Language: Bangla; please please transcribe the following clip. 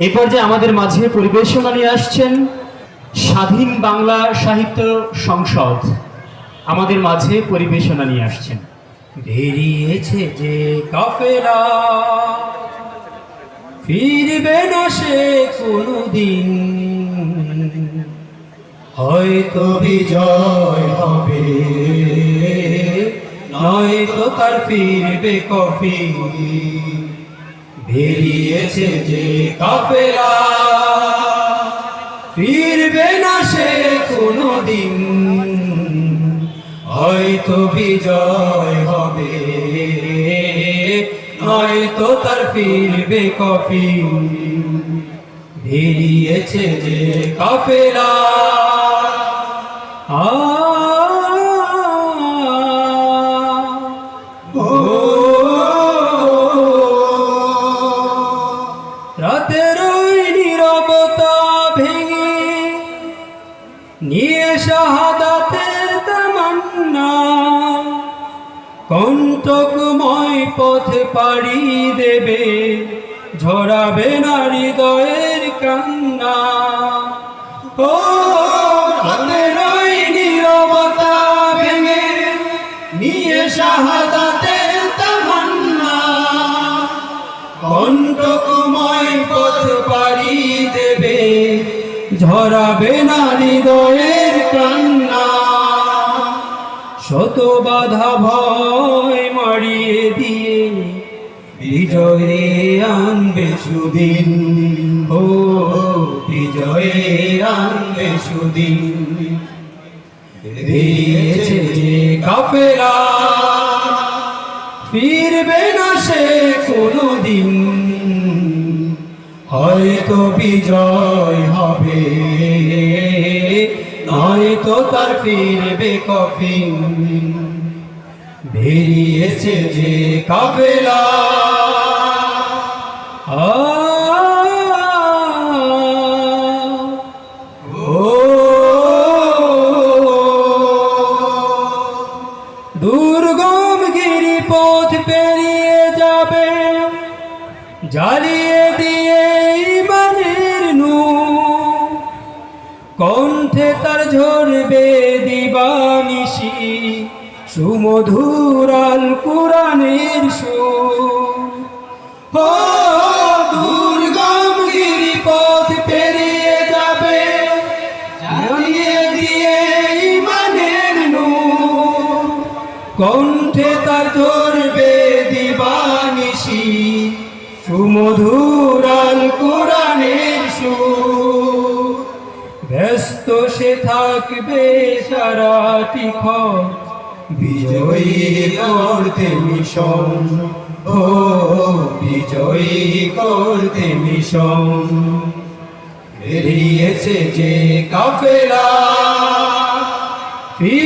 এ পর্যায়ে আমাদের মাঝে পরিবেশনা নিয়ে আসছেন স্বাধীন বাংলা সাহিত্য সংসদ। আমাদের মাঝে পরিবেশনা নিয়ে আসছেন। বেরিয়েছে যে কাফেলা, ফিরবে না সে কোনদিন। হয়তো বিজয় হবে, নয়তো তার ফিরবে কফি বেরিয়েছে যে কাফেলা ফিরবে না সে কোনদিন। হয়তো বিজয় হবে। নয়তো তার ফিরবে কফি বেরিয়েছে যে কাফেলা আ রাতের ওই নীরবতা ভেঙে নিয়ে শাহাদাতের তামান্না। কণ্টকময় পথ পাড়ি দেবে, ঝরাবে না হৃদয়ের কান্না। ও রাতের ওই নীরবতা ভেঙে নিয়ে শাহাদাতের ঝরাবে না হৃদয়ের কান্না। শত বাধা ভয় মারিয়ে দিয়ে বিজয়ে আনবে সুদিন। ও বিজয়ে আনবে সুদিন। বেরিয়েছে যে কাফেলা, ফিরবে না সে কোনদিন। হয়তো বিজয় হবে। নয়তো তার ফিরবে কফিন। বেরিয়েছে যে কাফেলা। আ ও! পথ পেরিয়ে যাবে। জ্বালিয়ে ঝরবে দিবানিশি সুমধুর আল কোরআনের সুর। ও দুর্গম পেরিয়ে যাবে জ্বালিয়ে দিয়ে ইমানের নূর। কণ্ঠে তার ধরবে দিবানিশি সুমধুর আল কোরআনের ব্যস্ত, সে থাকবে সারাটি বিজয়ী করতে মিশন, ও, বিজয়ী করতে মিশন। বেরিয়েছে যে কাফেলা ফিরবে